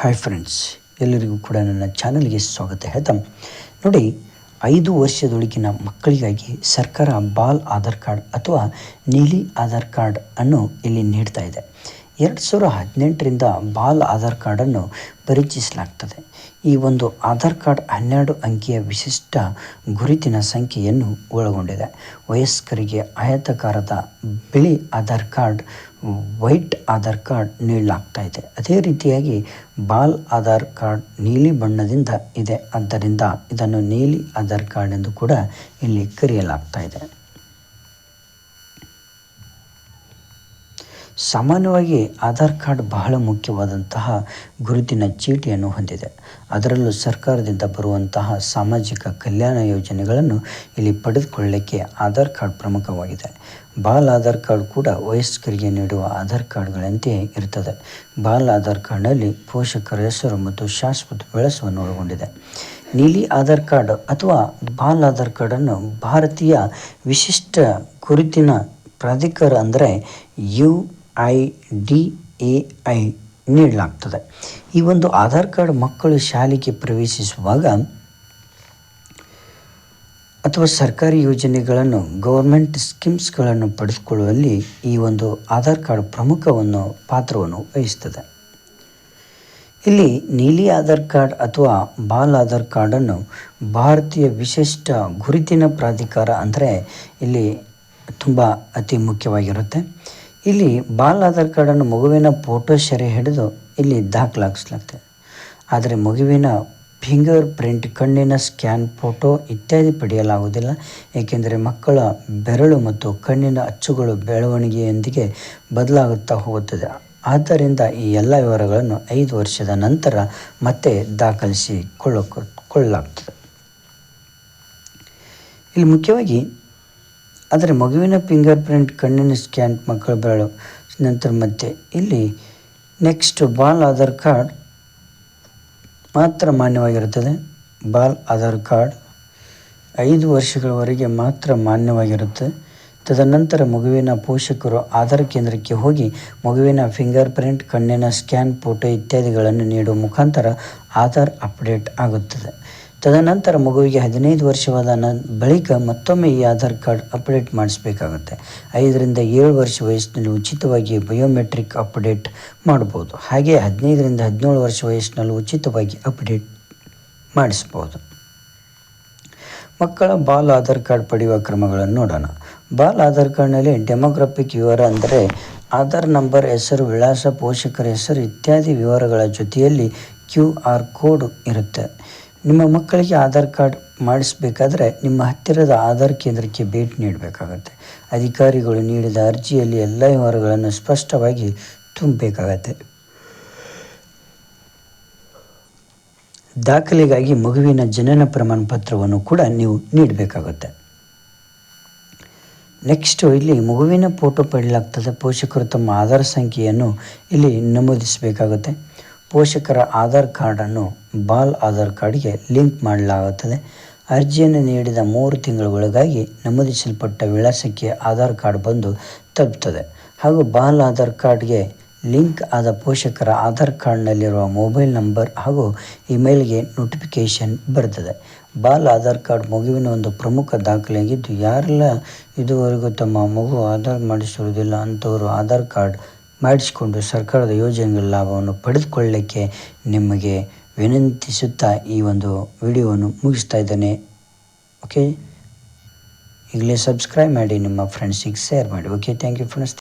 Hi friends ಎಲ್ಲರಿಗೂ ಕೂಡ ನನ್ನ ಚಾನಲ್ಗೆ ಸ್ವಾಗತ. ಹೇಳ್ತಾ, ನೋಡಿ, ಐದು ವರ್ಷದೊಳಗಿನ ಮಕ್ಕಳಿಗಾಗಿ ಸರ್ಕಾರ ಬಾಲ್ ಆಧಾರ್ ಕಾರ್ಡ್ ಅಥವಾ ನೀಲಿ ಆಧಾರ್ ಕಾರ್ಡ್ ಅನ್ನು ಇಲ್ಲಿ ನೀಡ್ತಾ ಇದೆ. ಎರಡು ಸಾವಿರ ಹದಿನೆಂಟರಿಂದ ಬಾಲ್ ಆಧಾರ್ ಕಾರ್ಡನ್ನು ಪರಿಚಯಿಸಲಾಗ್ತದೆ. ಈ ಒಂದು ಆಧಾರ್ ಕಾರ್ಡ್ ಹನ್ನೆರಡು ಅಂಕಿಯ ವಿಶಿಷ್ಟ ಗುರುತಿನ ಸಂಖ್ಯೆಯನ್ನು ಒಳಗೊಂಡಿದೆ. ವಯಸ್ಕರಿಗೆ ಆಯತಕಾರದ ಬಿಳಿ Aadhaar card, white Aadhaar card ನೀಡಲಾಗ್ತಾ ಇದೆ. ಅದೇ ರೀತಿಯಾಗಿ ಬಾಲ್ ಆಧಾರ್ ಕಾರ್ಡ್ ನೀಲಿ ಬಣ್ಣದಿಂದ ಇದೆ. ಆದ್ದರಿಂದ ಇದನ್ನು ನೀಲಿ ಆಧಾರ್ ಕಾರ್ಡ್ ಎಂದು ಕೂಡ ಇಲ್ಲಿ ಕರೆಯಲಾಗ್ತಾ ಇದೆ. ಸಾಮಾನ್ಯವಾಗಿ ಆಧಾರ್ ಕಾರ್ಡ್ ಬಹಳ ಮುಖ್ಯವಾದಂತಹ ಗುರುತಿನ ಚೀಟಿಯನ್ನು ಹೊಂದಿದೆ. ಅದರಲ್ಲೂ ಸರ್ಕಾರದಿಂದ ಬರುವಂತಹ ಸಾಮಾಜಿಕ ಕಲ್ಯಾಣ ಯೋಜನೆಗಳನ್ನು ಇಲ್ಲಿ ಪಡೆದುಕೊಳ್ಳಲಿಕ್ಕೆ ಆಧಾರ್ ಕಾರ್ಡ್ ಪ್ರಮುಖವಾಗಿದೆ. ಬಾಲ್ ಆಧಾರ್ ಕಾರ್ಡ್ ಕೂಡ ವಯಸ್ಕರಿಗೆ ನೀಡುವ ಆಧಾರ್ ಕಾರ್ಡ್ಗಳಂತೆಯೇ ಇರ್ತದೆ ಬಾಲ್ ಆಧಾರ್ ಕಾರ್ಡ್ನಲ್ಲಿ ಪೋಷಕರ ಹೆಸರು ಮತ್ತು ಶಾಶ್ವತ ಬೆಳೆಸವನ್ನು ಒಳಗೊಂಡಿದೆ. ನೀಲಿ ಆಧಾರ್ ಕಾರ್ಡ್ ಅಥವಾ ಬಾಲ್ ಆಧಾರ್ ಕಾರ್ಡನ್ನು ಭಾರತೀಯ ವಿಶಿಷ್ಟ ಗುರುತಿನ ಪ್ರಾಧಿಕಾರ ಅಂದರೆ U I D A I ನೀಡಲಾಗ್ತದೆ. ಈ ಒಂದು ಆಧಾರ್ ಕಾರ್ಡ್ ಮಕ್ಕಳು ಶಾಲೆಗೆ ಪ್ರವೇಶಿಸುವಾಗ ಅಥವಾ ಸರ್ಕಾರಿ ಯೋಜನೆಗಳನ್ನು, ಗೌರ್ಮೆಂಟ್ ಸ್ಕೀಮ್ಸ್ಗಳನ್ನು ಪಡೆದುಕೊಳ್ಳುವಲ್ಲಿ ಈ ಒಂದು ಆಧಾರ್ ಕಾರ್ಡ್ ಪ್ರಮುಖವನ್ನು ಪಾತ್ರವನ್ನು ವಹಿಸ್ತದೆ. ಇಲ್ಲಿ ನೀಲಿ ಆಧಾರ್ ಕಾರ್ಡ್ ಅಥವಾ ಬಾಲ್ ಆಧಾರ್ ಕಾರ್ಡನ್ನು ಭಾರತೀಯ ವಿಶಿಷ್ಟ ಗುರುತಿನ ಪ್ರಾಧಿಕಾರ ಅಂದರೆ ಇಲ್ಲಿ ತುಂಬ ಅತಿ ಮುಖ್ಯವಾಗಿರುತ್ತೆ. ಇಲ್ಲಿ ಬಾಲ್ ಆಧಾರ್ ಕಾರ್ಡನ್ನು ಮಗುವಿನ ಫೋಟೋ ಸೆರೆ ಹಿಡಿದು ಇಲ್ಲಿ ದಾಖಲಾಗಿಸ್ಲಾಗ್ತದೆ. ಆದರೆ ಮಗುವಿನ ಫಿಂಗರ್ ಪ್ರಿಂಟ್ ಕಣ್ಣಿನ ಸ್ಕ್ಯಾನ್ ಫೋಟೋ ಇತ್ಯಾದಿ ಪಡೆಯಲಾಗುವುದಿಲ್ಲ. ಏಕೆಂದರೆ ಮಕ್ಕಳ ಬೆರಳು ಮತ್ತು ಕಣ್ಣಿನ ಅಚ್ಚುಗಳು ಬೆಳವಣಿಗೆಯೊಂದಿಗೆ ಬದಲಾಗುತ್ತಾ ಹೋಗುತ್ತದೆ. ಆದ್ದರಿಂದ ಈ ಎಲ್ಲ ವಿವರಗಳನ್ನು ಐದು ವರ್ಷದ ನಂತರ ಮತ್ತೆ ದಾಖಲಿಸಿಕೊಳ್ಳ ಇಲ್ಲಿ ಮುಖ್ಯವಾಗಿ ಆದರೆ ಮಗುವಿನ ಫಿಂಗರ್ ಪ್ರಿಂಟ್ ಕಣ್ಣಿನ ಸ್ಕ್ಯಾನ್ ಮಕ್ಕಳು ಬೆರಳು. ನಂತರ ಮತ್ತೆ, ಇಲ್ಲಿ ನೆಕ್ಸ್ಟ್ ಬಾಲ್ ಆಧಾರ್ ಕಾರ್ಡ್ ಮಾತ್ರ ಮಾನ್ಯವಾಗಿರುತ್ತದೆ. ಬಾಲ್ ಆಧಾರ್ ಕಾರ್ಡ್ ಐದು ವರ್ಷಗಳವರೆಗೆ ಮಾತ್ರ ಮಾನ್ಯವಾಗಿರುತ್ತೆ. ತದನಂತರ ಮಗುವಿನ ಪೋಷಕರು ಆಧಾರ್ ಕೇಂದ್ರಕ್ಕೆ ಹೋಗಿ ಮಗುವಿನ ಫಿಂಗರ್ ಪ್ರಿಂಟ್ ಕಣ್ಣಿನ ಸ್ಕ್ಯಾನ್ ಫೋಟೋ ಇತ್ಯಾದಿಗಳನ್ನು ನೀಡುವ ಮುಖಾಂತರ ಆಧಾರ್ ಅಪ್ಡೇಟ್ ಆಗುತ್ತದೆ. ತದನಂತರ ಮಗುವಿಗೆ ಹದಿನೈದು ವರ್ಷವಾದ ನ ಬಳಿಕ ಮತ್ತೊಮ್ಮೆ ಈ ಆಧಾರ್ ಕಾರ್ಡ್ ಅಪ್ಡೇಟ್ ಮಾಡಿಸಬೇಕಾಗುತ್ತೆ. ಐದರಿಂದ ಏಳು ವರ್ಷ ವಯಸ್ಸಿನಲ್ಲಿ ಉಚಿತವಾಗಿ ಬಯೋಮೆಟ್ರಿಕ್ ಅಪ್ಡೇಟ್ ಮಾಡ್ಬೋದು. ಹಾಗೆ ಹದಿನೈದರಿಂದ ಹದಿನೇಳು ವರ್ಷ ವಯಸ್ಸಿನಲ್ಲಿ ಉಚಿತವಾಗಿ ಅಪ್ಡೇಟ್ ಮಾಡಿಸ್ಬೋದು. ಮಕ್ಕಳ ಬಾಲ್ ಆಧಾರ್ ಕಾರ್ಡ್ ಪಡೆಯುವ ಕ್ರಮಗಳನ್ನು ನೋಡೋಣ. ಬಾಲ್ ಆಧಾರ್ ಕಾರ್ಡ್ನಲ್ಲಿ ಡೆಮೋಗ್ರಫಿಕ್ ವಿವರ ಅಂದರೆ ಆಧಾರ್ ನಂಬರ್, ಹೆಸರು, ವಿಳಾಸ, ಪೋಷಕರ ಹೆಸರು ಇತ್ಯಾದಿ ವಿವರಗಳ ಜೊತೆಯಲ್ಲಿ ಕ್ಯೂ ಆರ್ ಕೋಡ್ ಇರುತ್ತೆ. ನಿಮ್ಮ ಮಕ್ಕಳಿಗೆ ಆಧಾರ್ ಕಾರ್ಡ್ ಮಾಡಿಸಬೇಕಾದ್ರೆ ನಿಮ್ಮ ಹತ್ತಿರದ ಆಧಾರ್ ಕೇಂದ್ರಕ್ಕೆ ಭೇಟಿ ನೀಡಬೇಕಾಗತ್ತೆ. ಅಧಿಕಾರಿಗಳು ನೀಡಿದ ಅರ್ಜಿಯಲ್ಲಿ ಎಲ್ಲ ವಿವರಗಳನ್ನು ಸ್ಪಷ್ಟವಾಗಿ ತುಂಬಬೇಕಾಗತ್ತೆ ದಾಖಲೆಗಾಗಿ ಮಗುವಿನ ಜನನ ಪ್ರಮಾಣ ಪತ್ರವನ್ನು ಕೂಡ ನೀವು ನೀಡಬೇಕಾಗುತ್ತೆ. ನೆಕ್ಸ್ಟು ಇಲ್ಲಿ ಮಗುವಿನ ಫೋಟೋ ಪಡೆಯಲಾಗ್ತದೆ. ಪೋಷಕರು ತಮ್ಮ ಆಧಾರ್ ಸಂಖ್ಯೆಯನ್ನು ಇಲ್ಲಿ ನಮೂದಿಸಬೇಕಾಗುತ್ತೆ. ಪೋಷಕರ ಆಧಾರ್ ಕಾರ್ಡನ್ನು ಬಾಲ್ ಆಧಾರ್ ಕಾರ್ಡ್ಗೆ ಲಿಂಕ್ ಮಾಡಲಾಗುತ್ತದೆ. ಅರ್ಜಿಯನ್ನು ನೀಡಿದ ಮೂರು ತಿಂಗಳ ಒಳಗಾಗಿ ನಮೂದಿಸಲ್ಪಟ್ಟ ವಿಳಾಸಕ್ಕೆ ಆಧಾರ್ ಕಾರ್ಡ್ ಬಂದು ತಲುಪುತ್ತದೆ. ಹಾಗೂ ಬಾಲ್ ಆಧಾರ್ ಕಾರ್ಡ್ಗೆ ಲಿಂಕ್ ಆದ ಪೋಷಕರ ಆಧಾರ್ ಕಾರ್ಡ್ನಲ್ಲಿರುವ ಮೊಬೈಲ್ ನಂಬರ್ ಹಾಗೂ ಇಮೇಲ್ಗೆ ನೋಟಿಫಿಕೇಷನ್ ಬರ್ತದೆ ಬಾಲ್ ಆಧಾರ್ ಕಾರ್ಡ್ ಮಗುವಿನ ಒಂದು ಪ್ರಮುಖ ದಾಖಲೆಯಾಗಿದ್ದು, ಯಾರೆಲ್ಲ ಇದುವರೆಗೂ ತಮ್ಮ ಮಗು ಆಧಾರ್ ಮಾಡಿಸಿರುವುದಿಲ್ಲ ಅಂಥವರು ಆಧಾರ್ ಕಾರ್ಡ್ ಮಾಡಿಸಿಕೊಂಡು ಸರ್ಕಾರದ ಯೋಜನೆಗಳ ಲಾಭವನ್ನು ಪಡೆದುಕೊಳ್ಳಲಿಕ್ಕೆ ನಿಮಗೆ ವಿನಂತಿಸುತ್ತಾ ಈ ಒಂದು ವಿಡಿಯೋವನ್ನು ಮುಗಿಸ್ತಾ ಇದ್ದೇನೆ. ಓಕೆ ಈಗಲೇ ಸಬ್ಸ್ಕ್ರೈಬ್ ಮಾಡಿ, ನಿಮ್ಮ ಫ್ರೆಂಡ್ಸಿಗೆ ಶೇರ್ ಮಾಡಿ. Okay thank you friends